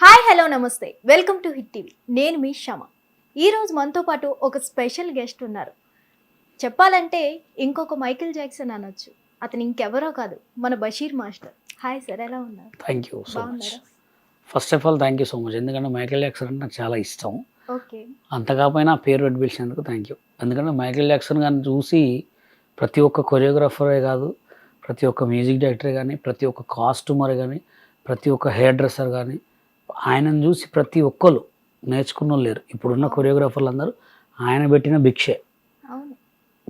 Hi hello నమస్తే. Welcome to hit TV. నేను మీ శమ ఈరోజు మనతో పాటు ఒక స్పెషల్ గెస్ట్ ఉన్నారు. చెప్పాలంటే ఇంకొక మైకిల్ జాక్సన్ అనొచ్చు. అతను ఇంకెవరో కాదు మన బషీర్ మాస్టర్. హాయ్ సార్ ఎలా ఉన్నారు? Thank you so much first of all thank you so much ఎందుకంటే మైకేల్ జాక్సన్ అంటే నాకు చాలా ఇష్టం. ఓకే. అంత కాకపోయినా ఆ పేరు పెట్టి పిలిచినందుకు థ్యాంక్ యూ ఎందుకంటే మైకేల్ జాక్సన్ గారిని చూసి ప్రతి ఒక్క కొరియోగ్రాఫరే కాదు ప్రతి ఒక్క మ్యూజిక్ డైరెక్టర్ కానీ ప్రతి ఒక్క కాస్ట్యూమర్ కానీ ప్రతి ఒక్క హెయిర్ డ్రెస్సర్ కానీ ఆయనను చూసి ప్రతి ఒక్కరు నేర్చుకున్న వాళ్ళు లేరు. ఇప్పుడున్న కొరియోగ్రాఫర్లు అందరూ ఆయన పెట్టిన భిక్షే.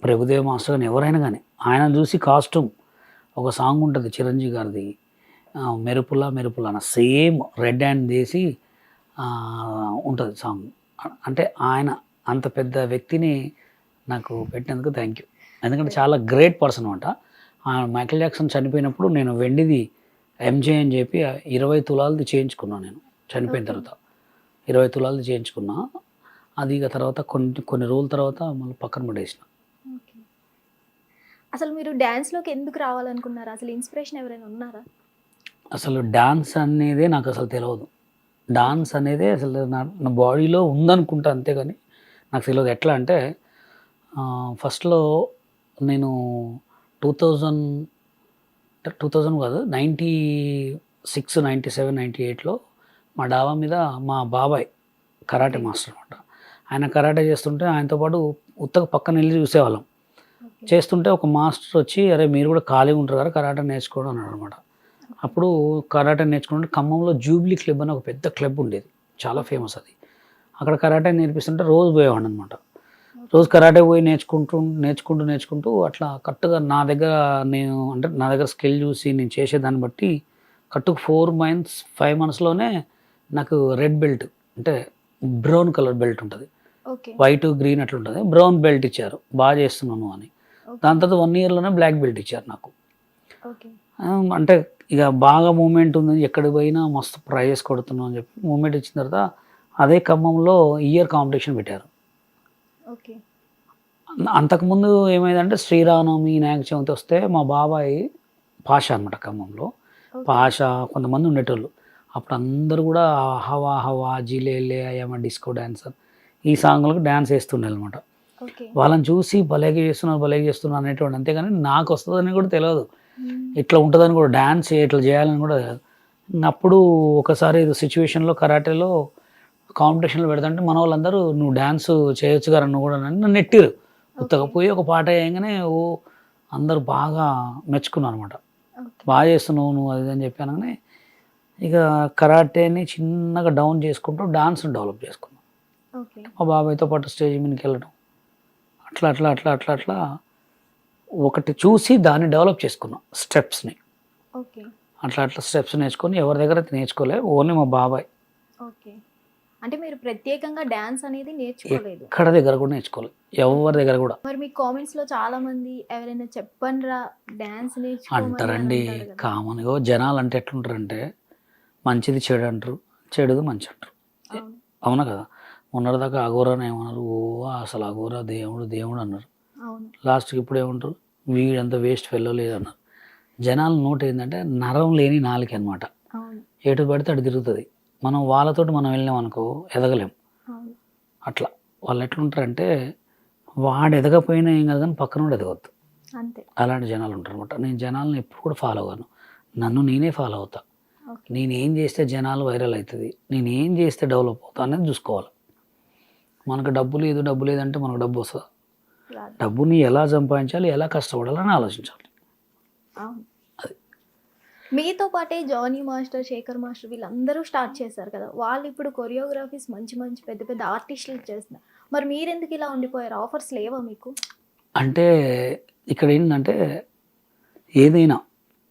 ప్రభుదేవ మాస్టర్ కానీ ఎవరైనా కానీ ఆయన చూసి కాస్ట్యూమ్ ఒక సాంగ్ ఉంటుంది చిరంజీవి గారిది మెరుపులా మెరుపులా అన్న సేమ్ రెడ్ హ్యాండ్ చేసి ఉంటుంది సాంగ్ అంటే ఆయన అంత పెద్ద వ్యక్తిని నాకు పెట్టినందుకు థ్యాంక్ యూ ఎందుకంటే చాలా గ్రేట్ పర్సన్ అనమాట మైకేల్ జాక్సన్ చనిపోయినప్పుడు నేను వెండిది ఎంజే అని చెప్పి ఇరవై తులాలది చేయించుకున్నాను నేను. చనిపోయిన. తర్వాత. ఇరవై తులాలది చేయించుకున్నా. అది ఇక తర్వాత కొన్ని కొన్ని రోజుల తర్వాత మళ్ళీ పక్కన పడేసిన. ఓకే. అసలు మీరు డ్యాన్స్లోకి ఎందుకు రావాలనుకున్నారు? అసలు ఇన్స్పిరేషన్ ఎవరైనా ఉన్నారా? అసలు డాన్స్ అనేదే నాకు అసలు తెలియదు డాన్స్ అనేది అసలు నా నా బాడీలో ఉందనుకుంటా అంతేగాని నాకు తెలియదు ఎట్లా అంటే ఫస్ట్లో నేను టూ థౌజండ్ టూ థౌజండ్ కాదు ninety six ninety seven ninety ఎయిట్లో మా డాబా మీద మా బాబాయ్ కరాటే మాస్టర్ అనమాట ఆయన కరాటే చేస్తుంటే ఆయనతో పాటు ఉత్తగా పక్కన వెళ్ళి చూసేవాళ్ళం. చేస్తుంటే ఒక మాస్టర్ వచ్చి అరే మీరు కూడా ఖాళీగా ఉంటారు కదా కరాటే నేర్చుకోవడం అన్నాడు అనమాట అప్పుడు కరాటే నేర్చుకుంటే ఖమ్మంలో జూబ్లీ క్లబ్ అని ఒక పెద్ద క్లబ్ ఉండేది. చాలా ఫేమస్ అది. అక్కడ కరాటే నేర్పిస్తుంటే రోజు పోయేవాడిని అనమాట రోజు కరాటే పోయి నేర్చుకుంటూ నేర్చుకుంటూ నేర్చుకుంటూ అట్లా కరెక్ట్గా నా దగ్గర నేను అంటే నా దగ్గర స్కిల్ చూసి నేను చేసేదాన్ని బట్టి కరెక్ట్గా ఫోర్ మంత్స్ ఫైవ్ మంత్స్లోనే నాకు రెడ్ బెల్ట్ అంటే బ్రౌన్ కలర్ బెల్ట్ ఉంటుంది. వైట్ గ్రీన్ అట్లా ఉంటుంది బ్రౌన్ బెల్ట్ ఇచ్చారు. బాగా చేస్తున్నాను అని. దాని తర్వాత వన్ ఇయర్లోనే బ్లాక్ బెల్ట్ ఇచ్చారు నాకు. అంటే ఇక బాగా మూమెంట్ ఉంది ఎక్కడికి పోయినా మస్తు ప్రైజెస్ కొడుతున్నాం అని చెప్పి మూమెంట్ ఇచ్చిన తర్వాత అదే ఖమ్మంలో ఇయర్ కాంపిటీషన్ పెట్టారు. ఓకే. అంతకుముందు ఏమైందంటే శ్రీరామనవమి వినాయక చవితి వస్తే మా బాబాయ్ పాష అనమాట ఖమ్మంలో. పాష కొంతమంది ఉండేటోళ్ళు. అప్పుడు అందరూ కూడా హవా హవా జిలేలే అయ్యమ్మ డిస్కో డాన్సర్ ఈ సాంగ్లకు డ్యాన్స్ వేస్తుండే అనమాట వాళ్ళని చూసి భలేగా చేస్తున్నారు భలేగా చేస్తున్నారు అనేటువంటి అంతేగాని నాకు వస్తుందని కూడా తెలియదు. ఇట్లా ఉంటుందని కూడా డ్యాన్స్ ఇట్లా చేయాలని కూడా తెలియదు. అప్పుడు ఒకసారి సిచ్యువేషన్లో కరాటేలో కాంపిటీషన్లో పెడతాంటే మన వాళ్ళందరూ నువ్వు డ్యాన్స్ చేయొచ్చు కదా నువ్వు కూడా నన్ను నెట్టిరు. ఉత్తగా పోయి ఒక పాట వేయగానే ఓ అందరూ బాగా మెచ్చుకున్నారు అనమాట బాగా చేస్తున్నావు నువ్వు అది అని చెప్పాను కానీ ఇక కరాటేని చిన్నగా డౌన్ చేసుకుంటూ డాన్స్ డెవలప్ చేసుకున్నాను ఓకే. మా బాబాయ్తో పాటు స్టేజ్ మీదకి వెళ్ళడం. అట్లా అట్లా అట్లా అట్లా అట్లా ఒకటి చూసి దాన్ని డెవలప్ చేసుకున్నాం స్టెప్స్ని. ఓకే. అట్లా అట్లా స్టెప్స్ నేర్చుకొని ఎవరి దగ్గర నేర్చుకోలే ఓన్లీ మా బాబాయ్. ఓకే. అంటే మీరు ప్రత్యేకంగా డ్యాన్స్ అనేది నేర్చుకోలేదు? ఎక్కడ దగ్గర కూడా నేర్చుకోలేదు ఎవరి దగ్గర కూడా. మరి మీ కామెంట్స్లో చాలా మంది ఎవరైనా చెప్పండిరా డాన్స్ నేర్చుకోమని అని అంటారండి. కామన్గా జనాలు అంటే ఎట్లుంటారంటే మంచిది చెడు అంటారు. చెడుది మంచి అంటారు. అవును. కదా? మొన్నటిదాకా అఘోరాని ఏమన్నారు? ఓ అసలు అఘోరా దేవుడు దేవుడు అన్నారు. లాస్ట్కి ఇప్పుడు ఏమంటారు? వీడంత వేస్ట్ వెళ్ళలేదు అన్నారు జనాల నోట్ ఏంటంటే నరం లేని నాలుక అనమాట ఎటు పడితే అటు తిరుగుతుంది. మనం వాళ్ళతోటి మనం వెళ్ళాం అనుకో ఎదగలేం. అట్లా. వాళ్ళు ఎట్లుంటారంటే వాడు ఎదగపోయినా ఏం కాదు కానీ పక్కన అంతే. అలాంటి జనాలు ఉంటారు అనమాట నేను జనాలను ఎప్పుడు కూడా ఫాలో అవ్వను నన్ను నేనే ఫాలో అవుతా. నేను ఏం చేస్తే జనాలు వైరల్ అవుతుంది నేను ఏం చేస్తే డెవలప్ అవుతా అనేది చూసుకోవాలి. మనకు డబ్బు లేదు డబ్బు లేదంటే మనకు డబ్బు వస్తుంది? డబ్బుని ఎలా సంపాదించాలి ఎలా కష్టపడాలని ఆలోచించాలి. అది. మీతో పాటే జానీ మాస్టర్ శేఖర్ మాస్టర్ వీళ్ళందరూ స్టార్ట్ చేశారు కదా. వాళ్ళు ఇప్పుడు కొరియోగ్రఫీస్ మంచి మంచి పెద్ద పెద్ద ఆర్టిస్టులు చేస్తున్నారు మరి మీరెందుకు ఇలా ఉండిపోయారు? ఆఫర్స్ లేవా మీకు? అంటే ఇక్కడ ఏంటంటే ఏదైనా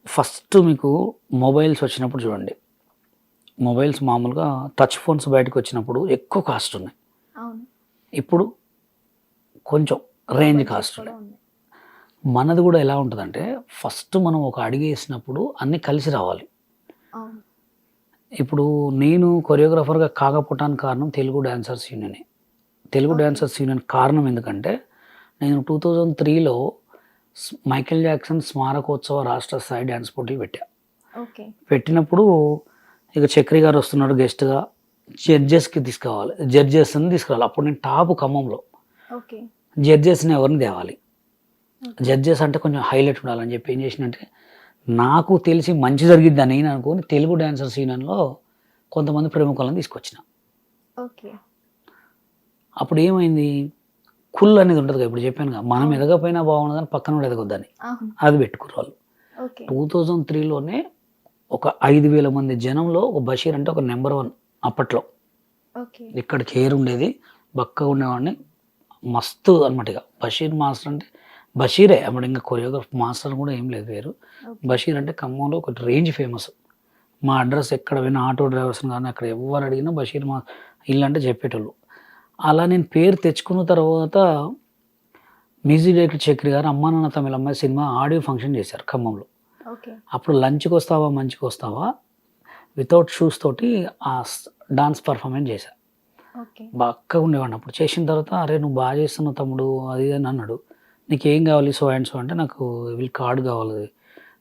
ఫస్ట్ మీకు మొబైల్స్ వచ్చినప్పుడు చూడండి. మొబైల్స్ మామూలుగా టచ్ ఫోన్స్ బయటకు వచ్చినప్పుడు ఎక్కువ కాస్ట్ ఉన్నాయి. ఇప్పుడు కొంచెం రేంజ్ కాస్ట్ ఉన్నాయి. ఉంది. మనది కూడా ఎలా ఉంటుందంటే ఫస్ట్ మనం ఒక అడుగు వేసినప్పుడు అన్నీ కలిసి రావాలి. ఇప్పుడు నేను కొరియోగ్రాఫర్గా కాకపోవటానికి కారణం తెలుగు డాన్సర్స్ యూనియనే. తెలుగు. డాన్సర్స్ యూనియన్ కారణం ఎందుకంటే నేను టూ థౌజండ్ త్రీలో మైకేల్ జాక్సన్ స్మారకోత్సవ రాష్ట్ర స్థాయి డ్యాన్స్ పోటీలు పెట్టా. ఓకే. పెట్టినప్పుడు ఇక చక్రి గారు వస్తున్నాడు గెస్ట్గా. జడ్జెస్కి తీసుకురావాలి జడ్జెస్ని తీసుకురావాలి. అప్పుడు నేను టాప్ ఖమ్మంలో. ఓకే. జడ్జెస్ని ఎవరిని తేవాలి? జడ్జెస్ అంటే కొంచెం హైలైట్ ఉండాలని చెప్పి ఏం చేసినంటే నాకు తెలిసి మంచి జరిగిద్దని నేను అనుకుని తెలుగు డ్యాన్సర్ సీజన్లో కొంతమంది ప్రముఖులను తీసుకొచ్చిన. ఓకే. అప్పుడు ఏమైంది? కుల్ అనేది ఉంటుంది కదా ఇప్పుడు చెప్పాను కదా మనం ఎదగపోయినా బాగుండదు కానీ పక్కన కూడా ఎదగొద్దని. అది పెట్టుకురు వాళ్ళు. టూ థౌజండ్ త్రీలోనే ఒక ఐదు వేల మంది జనంలో ఒక బషీర్ అంటే ఒక నెంబర్ వన్ అప్పట్లో. ఇక్కడ కేర్ ఉండేది బక్కగా ఉండేవాడిని. మస్తు అనమాట ఇక. బషీర్ మాస్టర్ అంటే బషీరే అప్పుడు ఇంకా కొరియోగ్రాఫ్ మాస్టర్ కూడా ఏం లేదు ఓకే. బషీర్ అంటే ఖమ్మంలో ఒక రేంజ్ ఫేమస్. మా అడ్రస్ ఎక్కడ పోయినా ఆటో డ్రైవర్స్ కానీ అక్కడ ఎవరు అడిగినా బషీర్ మా ఇల్లు అంటే చెప్పేటోళ్ళు. అలా నేను పేరు తెచ్చుకున్న తర్వాత మ్యూజిక్ డైరెక్టర్ చక్రి గారు అమ్మా నాన్న తమిళ అమ్మాయి సినిమా ఆడియో ఫంక్షన్ చేశారు ఖమ్మంలో. అప్పుడు లంచ్కి వస్తావా మంచికి వస్తావా? వితౌట్ షూస్ తోటి ఆ డాన్స్ పర్ఫార్మెన్స్ చేశా. ఓకే. బాగా ఉండేవాడిని. అప్పుడు చేసిన తర్వాత అరే నువ్వు బాగా చేస్తున్నావు తమ్ముడు అది అని అన్నాడు. నీకు ఏం కావాలి? సో అండ్ సో అంటే నాకు వీళ్ళు కార్డు కావాలి.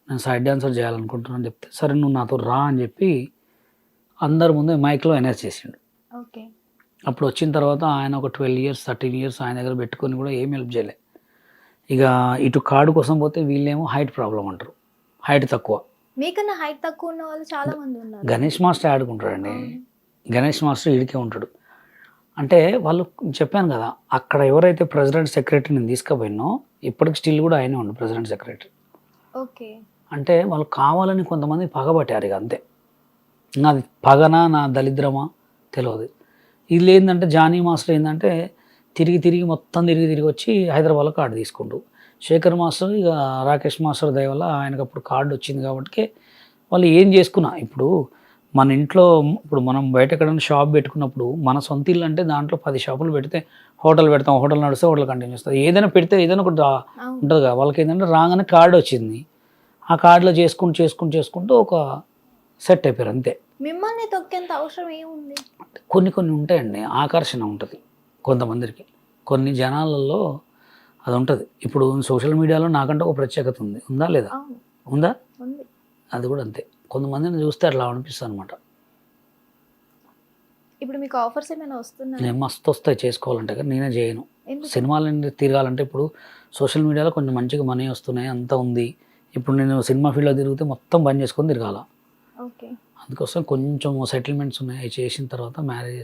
నేను సైడ్ డాన్సర్ చేయాలనుకుంటున్నాను చెప్తే సరే నువ్వు నాతో రా అని చెప్పి అందరి ముందు మైక్లో ఎనర్జ్ చేసిండు. ఓకే. అప్పుడు వచ్చిన తర్వాత ఆయన ఒక ట్వెల్వ్ ఇయర్స్ థర్టీన్ ఇయర్స్ ఆయన దగ్గర పెట్టుకొని కూడా ఏం హెల్ప్ చేయలే. ఇక ఇటు కార్డు కోసం పోతే వీళ్ళేమో హైట్ ప్రాబ్లం అంటారు. హైట్ తక్కువ. మీకన్నా హైట్ తక్కువ ఉన్న వాళ్ళు చాలా మంది ఉన్నారు. గణేష్ మాస్టర్ ఆడుకుంటాడండి. గణేష్ మాస్టర్ ఈడికే ఉంటాడు. అంటే వాళ్ళు చెప్పాను కదా అక్కడ ఎవరైతే ప్రెసిడెంట్ సెక్రటరీ నేను తీసుకుపోయినో ఇప్పటికి స్టిల్ కూడా ఆయనే ఉండు ప్రెసిడెంట్ సెక్రటరీ. ఓకే. అంటే వాళ్ళు కావాలని కొంతమంది పగబట్టారు ఇక అంతే. నాది పగనా నా దరిద్రమా? తెలియదు ఇది ఏంటంటే జానీ మాస్టర్ ఏంటంటే తిరిగి తిరిగి మొత్తం తిరిగి తిరిగి వచ్చి హైదరాబాద్లో కార్డు తీసుకుంటూ శేఖర్ మాస్టర్ ఇక రాకేష్ మాస్టర్ దయ వల్ల ఆయనకు అప్పుడు కార్డు వచ్చింది కాబట్టి వాళ్ళు ఏం చేసుకున్నా. ఇప్పుడు మన ఇంట్లో ఇప్పుడు మనం బయట ఎక్కడైనా షాప్ పెట్టుకున్నప్పుడు మన సొంత ఇల్లు అంటే దాంట్లో పది షాపులు పెడితే హోటల్ పెడతాం హోటల్ నడిస్తే హోటల్ కంటిన్యూ చేస్తుంది ఏదైనా పెడితే ఏదైనా ఒకటి ఉంటుంది కదా వాళ్ళకి ఏంటంటే రాగానే కార్డు వచ్చింది. ఆ కార్డులో చేసుకుంటూ చేసుకుంటూ చేసుకుంటూ ఒక సెట్ అయిపోయారు అంతే. మిమ్మల్ని తొక్కేంత అవసరం ఏముంది? కొన్ని కొన్ని ఉంటాయండి ఆకర్షణ ఉంటుంది కొంతమందికి. కొన్ని జనాలలో అది ఉంటుంది. ఇప్పుడు సోషల్ మీడియాలో నాకంటే ఒక ప్రత్యేకత ఉంది. ఉందా లేదా? ఉందా? అది కూడా అంతే. కొంతమందిని చూస్తే అట్లా అనిపిస్తుంది అనమాట ఇప్పుడు మీకు ఆఫర్స్ ఏమైనా వస్తున్నాయి? నేను మస్తు వస్తాయి చేసుకోవాలంటే కానీ నేనే చేయను. ఎందుకు? సినిమాలు తిరగాలంటే ఇప్పుడు సోషల్ మీడియాలో కొంచెం మంచిగా మనీ వస్తున్నాయి అంతా ఉంది. ఇప్పుడు నేను సినిమా ఫీల్డ్లో తిరిగితే మొత్తం బంద్ చేసుకొని తిరగాల. ఓకే. అందుకోసం కొంచెం సెటిల్మెంట్స్ ఉన్నాయి. అవి చేసిన తర్వాత మ్యారేజ్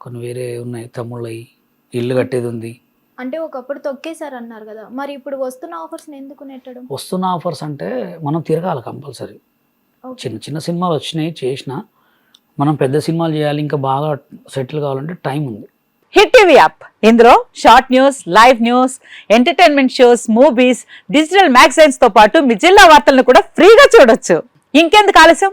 కొన్ని వేరే ఉన్నాయి. తమ్ముళ్ళవి ఇల్లు కట్టేది ఉంది. అంటే ఒకప్పుడు తొక్కేశారు అన్నారు కదా. మరి ఇప్పుడు వస్తున్న ఆఫర్స్ ఎందుకు నెట్టడం? వస్తున్న ఆఫర్స్ అంటే మనం తిరగాలి కంపల్సరీ. ఓకే. చిన్న చిన్న సినిమాలు వచ్చినాయి చేసిన మనం పెద్ద సినిమాలు చేయాలి ఇంకా బాగా సెటిల్ కావాలంటే టైం ఉంది. Hit TV app. ఇందులో short news live news entertainment shows movies digital మ్యాగజైన్స్తో పాటు మీ జిల్లా వార్తలను కూడా ఫ్రీగా చూడొచ్చు. ఇంకెందుకు ఆలస్యం?